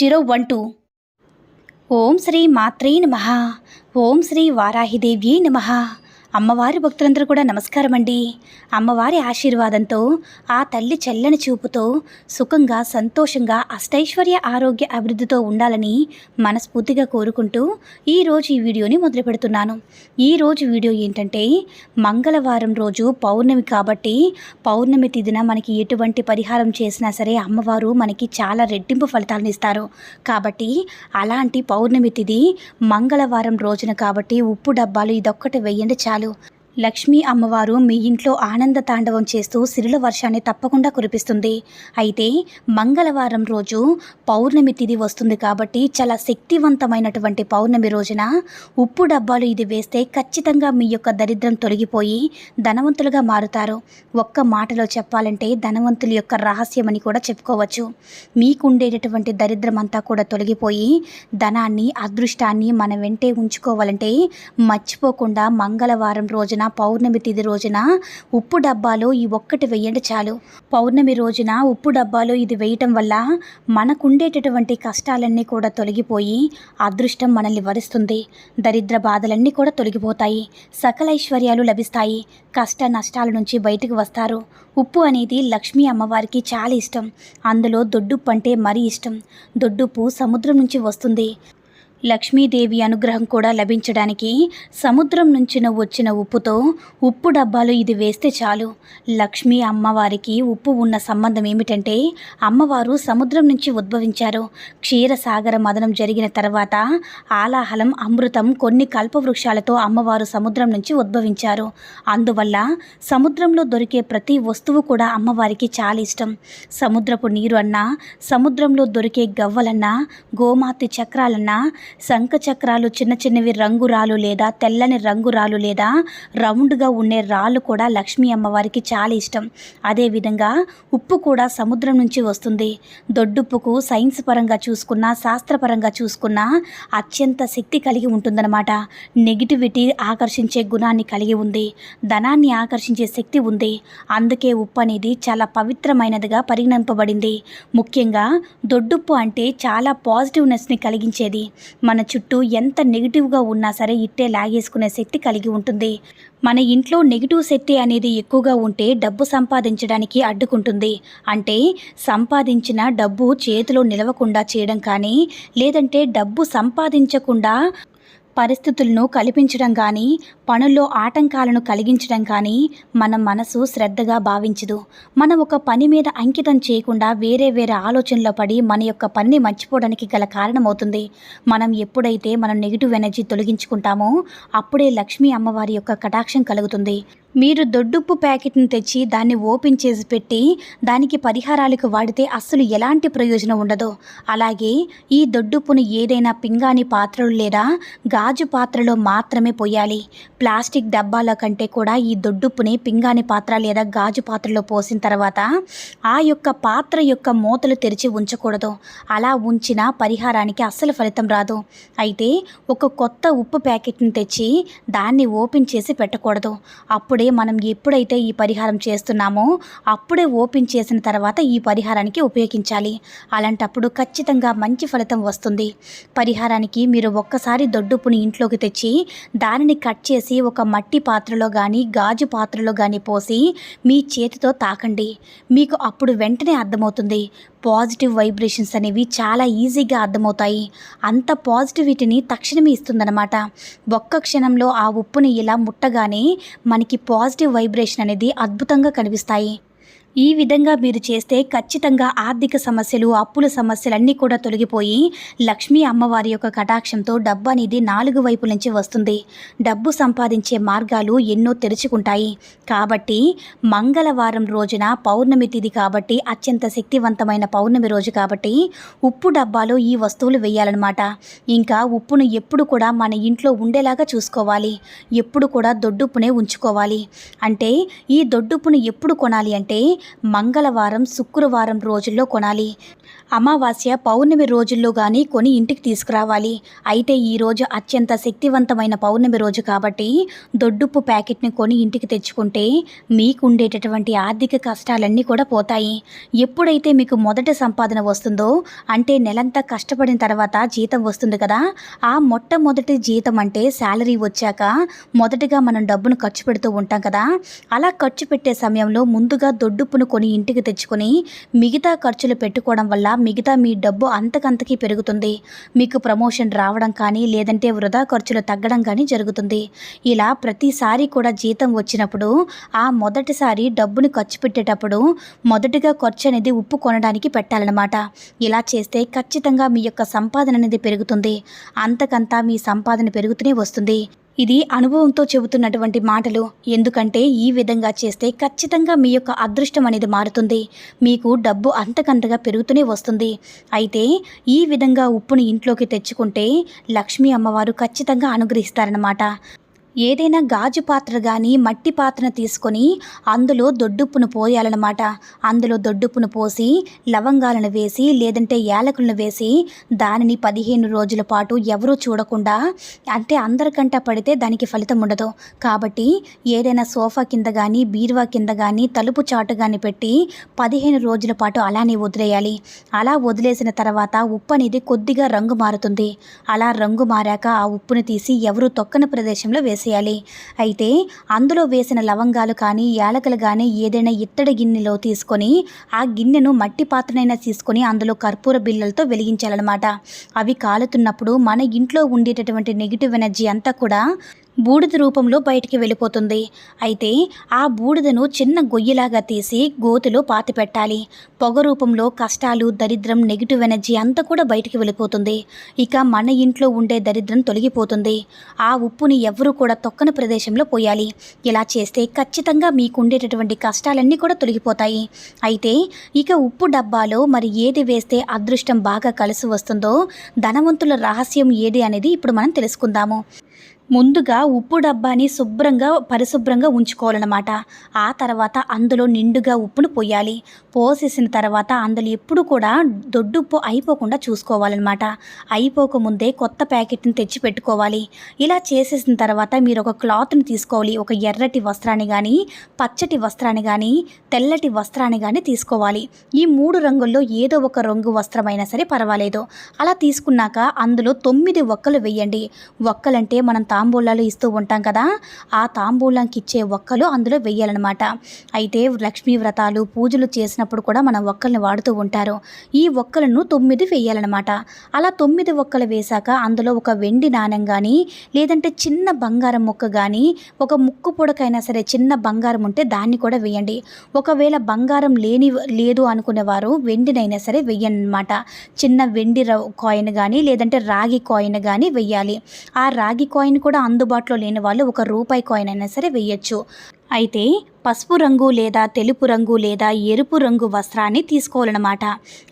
zero one two. ఓం శ్రీ మాత్రే నమ. ఓం శ్రీ వారాహిదేవ్యే నమ. అమ్మవారి భక్తులందరూ కూడా నమస్కారం అండి అమ్మవారి ఆశీర్వాదంతో ఆ తల్లి చల్లని చూపుతో సుఖంగా సంతోషంగా అష్టైశ్వర్య ఆరోగ్య అభివృద్ధితో ఉండాలని మనస్ఫూర్తిగా కోరుకుంటూ ఈరోజు ఈ వీడియోని మొదలు పెడుతున్నాను. ఈరోజు వీడియో ఏంటంటే మంగళవారం రోజు పౌర్ణమి కాబట్టి పౌర్ణమి తిదిన మనకి ఎటువంటి పరిహారం చేసినా సరే అమ్మవారు మనకి చాలా రెట్టింపు ఫలితాలను ఇస్తారు. కాబట్టి అలాంటి పౌర్ణమి తిది మంగళవారం రోజున కాబట్టి ఉప్పు డబ్బాలు ఇదొక్కటి వెయ్యండి చాలు. trabalho, లక్ష్మీ అమ్మవారు మీ ఇంట్లో ఆనంద తాండవం చేస్తూ సిరుల వర్షాన్ని తప్పకుండా కురిపిస్తుంది. అయితే మంగళవారం రోజు పౌర్ణమి తిథి వస్తుంది కాబట్టి చాలా శక్తివంతమైనటువంటి పౌర్ణమి రోజున ఉప్పు డబ్బాలు ఇది వేస్తే ఖచ్చితంగా మీ యొక్క దరిద్రం తొలగిపోయి ధనవంతులుగా మారుతారు. ఒక్క మాటలో చెప్పాలంటే ధనవంతుల యొక్క రహస్యం అని కూడా చెప్పుకోవచ్చు. మీకుండేటటువంటి దరిద్రం అంతా కూడా తొలగిపోయి ధనాన్ని అదృష్టాన్ని మన వెంటే ఉంచుకోవాలంటే మర్చిపోకుండా మంగళవారం రోజున పౌర్ణమి తిది రోజున ఉప్పు డబ్బాలో ఈ ఒక్కటి వెయ్యండి చాలు. పౌర్ణమి రోజున ఉప్పు డబ్బాలో ఇది వేయటం వల్ల మనకుండేటటువంటి కష్టాలన్నీ కూడా తొలగిపోయి అదృష్టం మనల్ని వరిస్తుంది. దరిద్ర బాధలన్నీ కూడా తొలగిపోతాయి. సకల ఐశ్వర్యాలు లభిస్తాయి. కష్ట నష్టాల నుంచి బయటకు వస్తారు. ఉప్పు అనేది లక్ష్మీ అమ్మవారికి చాలా ఇష్టం. అందులో దొడ్డుప్పు అంటే మరీ ఇష్టం. దొడ్డుప్పు సముద్రం నుంచి వస్తుంది. లక్ష్మీదేవి అనుగ్రహం కూడా లభించడానికి సముద్రం నుంచి వచ్చిన ఉప్పుతో ఉప్పు డబ్బాలు ఇది వేస్తే చాలు. లక్ష్మీ అమ్మవారికి ఉప్పు ఉన్న సంబంధం ఏమిటంటే అమ్మవారు సముద్రం నుంచి ఉద్భవించారు. క్షీరసాగర మదనం జరిగిన తర్వాత ఆలాహలం అమృతం కొన్ని కల్పవృక్షాలతో అమ్మవారు సముద్రం నుంచి ఉద్భవించారు. అందువల్ల సముద్రంలో దొరికే ప్రతి వస్తువు కూడా అమ్మవారికి చాలా ఇష్టం. సముద్రపు నీరు అన్నా సముద్రంలో దొరికే గవ్వలన్నా గోమాతి చక్రాలన్నా శంఖ చక్రాలు చిన్న చిన్నవి రంగు రాళ్ళు లేదా తెల్లని రంగు రాళ్ళు లేదా రౌండ్గా ఉండే రాళ్ళు కూడా లక్ష్మీ అమ్మవారికి చాలా ఇష్టం. అదేవిధంగా ఉప్పు కూడా సముద్రం నుంచి వస్తుంది. దొడ్డుప్పుకు సైన్స్ పరంగా చూసుకున్నా శాస్త్రపరంగా చూసుకున్నా అత్యంత శక్తి కలిగి ఉంటుందన్నమాట. నెగిటివిటీ ఆకర్షించే గుణాన్ని కలిగి ఉంది. ధనాన్ని ఆకర్షించే శక్తి ఉంది. అందుకే ఉప్పు అనేది చాలా పవిత్రమైనదిగా పరిగణింపబడింది. ముఖ్యంగా దొడ్డుప్పు అంటే చాలా పాజిటివ్నెస్ని కలిగించేది. మన చుట్టూ ఎంత నెగిటివ్గా ఉన్నా సరే ఇట్టే లాగేసుకునే శక్తి కలిగి ఉంటుంది. మన ఇంట్లో నెగిటివ్ శక్తి అనేది ఎక్కువగా ఉంటే డబ్బు సంపాదించడానికి అడ్డుకుంటుంది. అంటే సంపాదించిన డబ్బు చేతిలో నిలవకుండా చేయడం కానీ లేదంటే డబ్బు సంపాదించకుండా పరిస్థితులను కల్పించడం కానీ పనుల్లో ఆటంకాలను కలిగించడం కానీ మన మనసు శ్రద్ధగా భావించదు. మనం ఒక పని మీద అంకితం చేయకుండా వేరే వేరే ఆలోచనలో పడి మన యొక్క పనిని మర్చిపోవడానికి గల కారణమవుతుంది. మనం ఎప్పుడైతే మనం నెగిటివ్ ఎనర్జీ తొలగించుకుంటామో అప్పుడే లక్ష్మీ అమ్మవారి యొక్క కటాక్షం కలుగుతుంది. మీరు దొడ్డుప్పు ప్యాకెట్ని తెచ్చి దాన్ని ఓపెన్ చేసి పెట్టి దానికి పరిహారాలకు వాడితే అస్సలు ఎలాంటి ప్రయోజనం ఉండదు. అలాగే ఈ దొడ్డుప్పును ఏదైనా పింగాణి పాత్రలు లేదా గాజు పాత్రలో మాత్రమే పోయాలి. ప్లాస్టిక్ డబ్బాల కంటే కూడా ఈ దొడ్డుప్పుని పింగాణి పాత్ర లేదా గాజు పాత్రలో పోసిన తర్వాత ఆ యొక్క పాత్ర యొక్క మూతలు తెరిచి ఉంచకూడదు. అలా ఉంచిన పరిహారానికి అస్సలు ఫలితం రాదు. అయితే ఒక కొత్త ఉప్పు ప్యాకెట్ని తెచ్చి దాన్ని ఓపెన్ చేసి పెట్టకూడదు. అప్పుడే మనం ఎప్పుడైతే ఈ పరిహారం చేస్తున్నామో అప్పుడే ఓపెన్ చేసిన తర్వాత ఈ పరిహారానికి ఉపయోగించాలి. అలాంటప్పుడు ఖచ్చితంగా మంచి ఫలితం వస్తుంది. పరిహారానికి మీరు ఒక్కసారి దొడ్డుప్పుని ఇంట్లోకి తెచ్చి దానిని కట్ చేసి ఒక మట్టి పాత్రలో కానీ గాజు పాత్రలో కానీ పోసి మీ చేతితో తాకండి. మీకు అప్పుడు వెంటనే అర్థమవుతుంది. పాజిటివ్ వైబ్రేషన్స్ అనేవి చాలా ఈజీగా అర్థమవుతాయి. అంత పాజిటివిటీని తక్షణమే ఇస్తుందన్నమాట. ఒక్క క్షణంలో ఆ ఉప్పుని ఇలా ముట్టగానే మనకి పాజిటివ్ వైబ్రేషన్ అనేది అద్భుతంగా కనిపిస్తాయి. ఈ విధంగా మీరు చేస్తే ఖచ్చితంగా ఆర్థిక సమస్యలు అప్పుల సమస్యలు అన్నీ కూడా తొలగిపోయి లక్ష్మీ అమ్మవారి యొక్క కటాక్షంతో డబ్బు అనేది నాలుగు వైపుల నుంచి వస్తుంది. డబ్బు సంపాదించే మార్గాలు ఎన్నో తెరుచుకుంటాయి. కాబట్టి మంగళవారం రోజున పౌర్ణమి తిథి కాబట్టి అత్యంత శక్తివంతమైన పౌర్ణమి రోజు కాబట్టి ఉప్పు డబ్బాలో ఈ వస్తువులు వేయాలన్నమాట. ఇంకా ఉప్పును ఎప్పుడు కూడా మన ఇంట్లో ఉండేలాగా చూసుకోవాలి. ఎప్పుడు కూడా దొడ్డుప్పునే ఉంచుకోవాలి. అంటే ఈ దొడ్డుప్పును ఎప్పుడు కొనాలి అంటే మంగళవారం శుక్రవారం రోజుల్లో కొనాలి. అమావాస్య పౌర్ణమి రోజుల్లో కానీ కొని ఇంటికి తీసుకురావాలి. అయితే ఈ రోజు అత్యంత శక్తివంతమైన పౌర్ణమి రోజు కాబట్టి దొడ్డుప్పు ప్యాకెట్ని కొని ఇంటికి తెచ్చుకుంటే మీకు ఉండేటటువంటి ఆర్థిక కష్టాలన్నీ కూడా పోతాయి. ఎప్పుడైతే మీకు మొదటి సంపాదన వస్తుందో అంటే నెలంతా కష్టపడిన తర్వాత జీతం వస్తుంది కదా ఆ మొట్టమొదటి జీతం అంటే శాలరీ వచ్చాక మొదటిగా మనం డబ్బును ఖర్చు పెడుతూ ఉంటాం కదా అలా ఖర్చు పెట్టే సమయంలో ముందుగా దొడ్డుప్పును కొని ఇంటికి తెచ్చుకొని మిగతా ఖర్చులు పెట్టుకోవడం వల్ల మిగతా మీ డబ్బు అంతకంతకి పెరుగుతుంది. మీకు ప్రమోషన్ రావడం కానీ లేదంటే వృధా ఖర్చులు తగ్గడం కానీ జరుగుతుంది. ఇలా ప్రతిసారి కూడా జీతం వచ్చినప్పుడు ఆ మొదటిసారి డబ్బుని ఖర్చు పెట్టేటప్పుడు మొదటిగా ఖర్చు అనేది ఉప్పు కొనడానికి పెట్టాలన్నమాట. ఇలా చేస్తే ఖచ్చితంగా మీ యొక్క సంపాదన అనేది పెరుగుతుంది. అంతకంతా మీ సంపాదన పెరుగుతూనే వస్తుంది. ఇది అనుభవంతో చెబుతున్నటువంటి మాటలు. ఎందుకంటే ఈ విధంగా చేస్తే ఖచ్చితంగా మీ యొక్క అదృష్టం అనేది మారుతుంది. మీకు డబ్బు అంతకంతగా పెరుగుతూనే వస్తుంది. అయితే ఈ విధంగా ఉప్పుని ఇంట్లోకి తెచ్చుకుంటే లక్ష్మీ అమ్మవారు ఖచ్చితంగా అనుగ్రహిస్తారనమాట ఏదైనా గాజు పాత్ర కానీ మట్టి పాత్రను తీసుకొని అందులో దొడ్డుప్పును పోయాలన్నమాట. అందులో దొడ్డుప్పును పోసి లవంగాలను వేసి లేదంటే యాలకులను వేసి దానిని పదిహేను రోజుల పాటు ఎవరూ చూడకుండా అంటే అందరికంట పడితే దానికి ఫలితం ఉండదు. కాబట్టి ఏదైనా సోఫా కింద కానీ బీరువా కింద కానీ తలుపు చాటు కానీ పెట్టి పదిహేను రోజుల పాటు అలానే వదిలేయాలి. అలా వదిలేసిన తర్వాత ఉప్పు అనేది కొద్దిగా రంగు మారుతుంది. అలా రంగు మారాక ఆ ఉప్పును తీసి ఎవరు తొక్కని ప్రదేశంలో వేసేయాలి అయితే అందులో వేసిన లవంగాలు కానీ యాలకులు కానీ ఏదైనా ఇత్తడి గిన్నెలో తీసుకొని ఆ గిన్నెను మట్టి పాత్రనైనా తీసుకొని అందులో కర్పూర బిళ్ళలతో వెలిగించాలన్నమాట. అవి కాలుతున్నప్పుడు మన ఇంట్లో ఉండేటటువంటి నెగిటివ్ ఎనర్జీ అంతా కూడా బూడిద రూపంలో బయటికి వెళ్ళిపోతుంది. అయితే ఆ బూడిదను చిన్న గొయ్యిలాగా తీసి గోతిలో పాతిపెట్టాలి పొగ రూపంలో కష్టాలు దరిద్రం నెగిటివ్ ఎనర్జీ అంతా కూడా బయటికి వెళ్ళిపోతుంది. ఇక మన ఇంట్లో ఉండే దరిద్రం తొలగిపోతుంది. ఆ ఉప్పుని ఎవరు కూడా తొక్కని ప్రదేశంలో పోయాలి. ఇలా చేస్తే ఖచ్చితంగా మీకు ఉండేటటువంటి కష్టాలన్నీ కూడా తొలగిపోతాయి. అయితే ఇక ఉప్పు డబ్బాలో మరి ఏది వేస్తే అదృష్టం బాగా కలిసి వస్తుందో ధనవంతుల రహస్యం ఏది అనేది ఇప్పుడు మనం తెలుసుకుందాము. ముందుగా ఉప్పు డబ్బాని శుభ్రంగా పరిశుభ్రంగా ఉంచుకోవాలన్నమాట. ఆ తర్వాత అందులో నిండుగా ఉప్పును పోయాలి. పోసేసిన తర్వాత అందులో ఎప్పుడు కూడా దొడ్డుప్పు అయిపోకుండా చూసుకోవాలన్నమాట. అయిపోకముందే కొత్త ప్యాకెట్ని తెచ్చి పెట్టుకోవాలి. ఇలా చేసేసిన తర్వాత మీరు ఒక క్లాత్ని తీసుకోవాలి. ఒక ఎర్రటి వస్త్రాన్ని కానీ పచ్చటి వస్త్రాన్ని కానీ తెల్లటి వస్త్రాన్ని కానీ తీసుకోవాలి. ఈ మూడు రంగుల్లో ఏదో ఒక రంగు వస్త్రమైనా సరే పర్వాలేదు. అలా తీసుకున్నాక అందులో తొమ్మిది ఒక్కలు వేయండి. ఒక్కలంటే మనం తాంబూలాలు ఇస్తూ ఉంటాం కదా ఆ తాంబూలంకి ఇచ్చే ఒక్కలు అందులో వెయ్యాలన్నమాట. అయితే లక్ష్మీ వ్రతాలు పూజలు చేసినప్పుడు కూడా మనం ఒక్కల్ని వాడుతూ ఉంటారు. ఈ ఒక్కలను తొమ్మిది వేయాలన్నమాట అలా తొమ్మిది ఒక్కలు వేశాక అందులో ఒక వెండి నాణెం కానీ లేదంటే చిన్న బంగారం ముక్క కానీ ఒక ముక్కు పొడకైనా సరే చిన్న బంగారం ఉంటే దాన్ని కూడా వేయండి ఒకవేళ బంగారం లేని లేదు అనుకునేవారు వెండినైనా సరే వెయ్యండి అనమాట చిన్న వెండి కాయిన్ కానీ లేదంటే రాగి కాయిన్ కానీ వెయ్యాలి. ఆ రాగి కాయిన్ కూడా అందుబాటులో లేని వాళ్ళు ఒక రూపాయి కాయిన్ అయినా సరే వేయచ్చు. అయితే పసుపు రంగు లేదా తెలుపు రంగు లేదా ఎరుపు రంగు వస్త్రాన్ని తీసుకోవాలన్నమాట.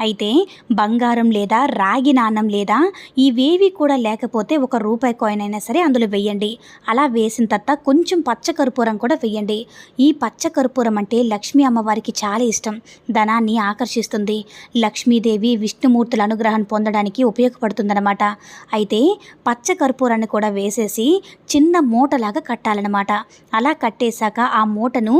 అయితే బంగారం లేదా రాగి నాణం లేదా ఇవేవి కూడా లేకపోతే ఒక రూపాయి కాయిన్ అయినా సరే అందులో వేయండి. అలా వేసిన తర్వాత కొంచెం పచ్చ కర్పూరం కూడా వేయండి. ఈ పచ్చ కర్పూరం అంటే లక్ష్మీ అమ్మవారికి చాలా ఇష్టం. ధనాన్ని ఆకర్షిస్తుంది. లక్ష్మీదేవి విష్ణుమూర్తుల అనుగ్రహం పొందడానికి ఉపయోగపడుతుందన్నమాట. అయితే పచ్చ కర్పూరాన్ని కూడా వేసేసి చిన్న మూటలాగా కట్టాలన్నమాట. అలా కట్టేశాక ఆ మూటను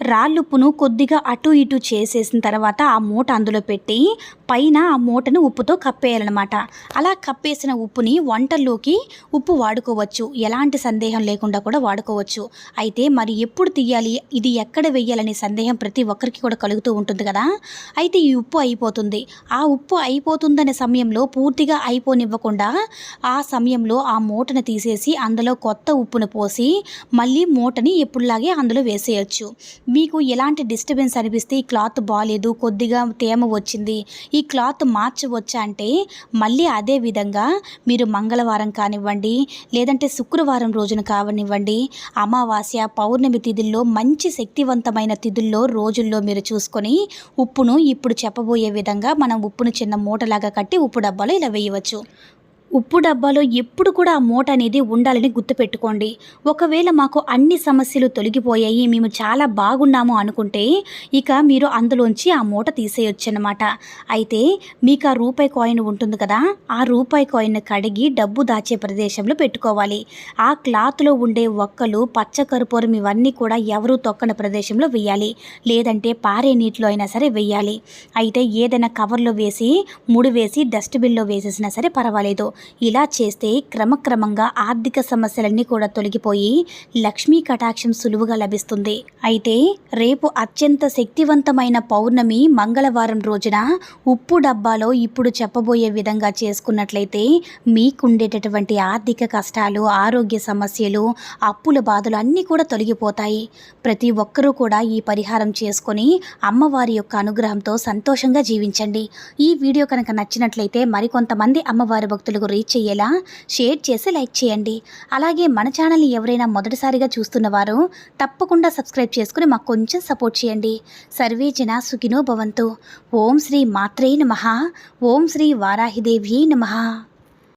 రాళ్ళుప్పును కొద్దిగా అటు ఇటు చేసేసిన తర్వాత ఆ మూట అందులో పెట్టి పైన ఆ మూటను ఉప్పుతో కప్పేయాలన్నమాట. అలా కప్పేసిన ఉప్పుని వంటల్లోకి ఉప్పు వాడుకోవచ్చు. ఎలాంటి సందేహం లేకుండా కూడా వాడుకోవచ్చు. అయితే మరి ఎప్పుడు తీయాలి? ఇది ఎక్కడ వెయ్యాలనే సందేహం ప్రతి ఒక్కరికి కూడా కలుగుతూ ఉంటుంది కదా? అయితే ఈ ఉప్పు అయిపోతుంది. ఆ ఉప్పు అయిపోతుందనే సమయంలో పూర్తిగా అయిపోనివ్వకుండా ఆ సమయంలో ఆ మూటను తీసేసి అందులో కొత్త ఉప్పును పోసి మళ్ళీ మూటని ఎప్పుడులాగే అందులో వేసేయచ్చు. మీకు ఎలాంటి డిస్టర్బెన్స్ అనిపిస్తే ఈ క్లాత్ బాగాలేదు కొద్దిగా తేమ వచ్చింది ఈ క్లాత్ మార్చవచ్చా అంటే మళ్ళీ అదే విధంగా మీరు మంగళవారం కానివ్వండి లేదంటే శుక్రవారం రోజున కావనివ్వండి అమావాస్య పౌర్ణమి తిథుల్లో మంచి శక్తివంతమైన తిథుల్లో రోజుల్లో మీరు చూసుకొని ఉప్పును ఇప్పుడు చెప్పబోయే విధంగా మనం ఉప్పును చిన్న మూటలాగా కట్టి ఉప్పు డబ్బాలో ఇలా వేయవచ్చు. ఉప్పు డబ్బాలో ఎప్పుడు కూడా ఆ మూట అనేది ఉండాలని గుర్తుపెట్టుకోండి. ఒకవేళ మాకు అన్ని సమస్యలు తొలగిపోయాయి మేము చాలా బాగున్నాము అనుకుంటే ఇక మీరు అందులోంచి ఆ మూట తీసేయొచ్చు అనమాట అయితే మీకు ఆ రూపాయి కాయిన్ ఉంటుంది కదా ఆ రూపాయి కాయిన్ కడిగి డబ్బు దాచే ప్రదేశంలో పెట్టుకోవాలి. ఆ క్లాత్లో ఉండే ఒక్కలు పచ్చ కర్పూరం ఇవన్నీ కూడా ఎవరూ తొక్కని ప్రదేశంలో వేయాలి. లేదంటే పారే నీటిలో అయినా సరే వేయాలి. అయితే ఏదైనా కవర్లో వేసి ముడి వేసి డస్ట్బిన్లో వేసేసినా సరే పర్వాలేదు. ఇలా చేస్తే క్రమక్రమంగా ఆర్థిక సమస్యలన్నీ కూడా తొలగిపోయి లక్ష్మీ కటాక్షం సులువుగా లభిస్తుంది. అయితే రేపు అత్యంత శక్తివంతమైన పౌర్ణమి మంగళవారం రోజున ఉప్పు డబ్బాలో ఇప్పుడు చెప్పబోయే విధంగా చేసుకున్నట్లయితే మీకుండేటటువంటి ఆర్థిక కష్టాలు ఆరోగ్య సమస్యలు అప్పుల బాధలు అన్నీ కూడా తొలగిపోతాయి. ప్రతి ఒక్కరూ కూడా ఈ పరిహారం చేసుకొని అమ్మవారి యొక్క అనుగ్రహంతో సంతోషంగా జీవించండి. ఈ వీడియో కనుక నచ్చినట్లయితే మరికొంతమంది అమ్మవారి భక్తులకు రీచ్ అయ్యేలా షేర్ చేసి లైక్ చేయండి. అలాగే మన ఛానల్ని ఎవరైనా మొదటిసారిగా చూస్తున్నవారు తప్పకుండా సబ్స్క్రైబ్ చేసుకుని మాకు కొంచెం సపోర్ట్ చేయండి. సర్వే జన సుఖినో భవంతు. ఓం శ్రీ మాత్రే నమ. ఓం శ్రీ వారాహిదేవి నమ.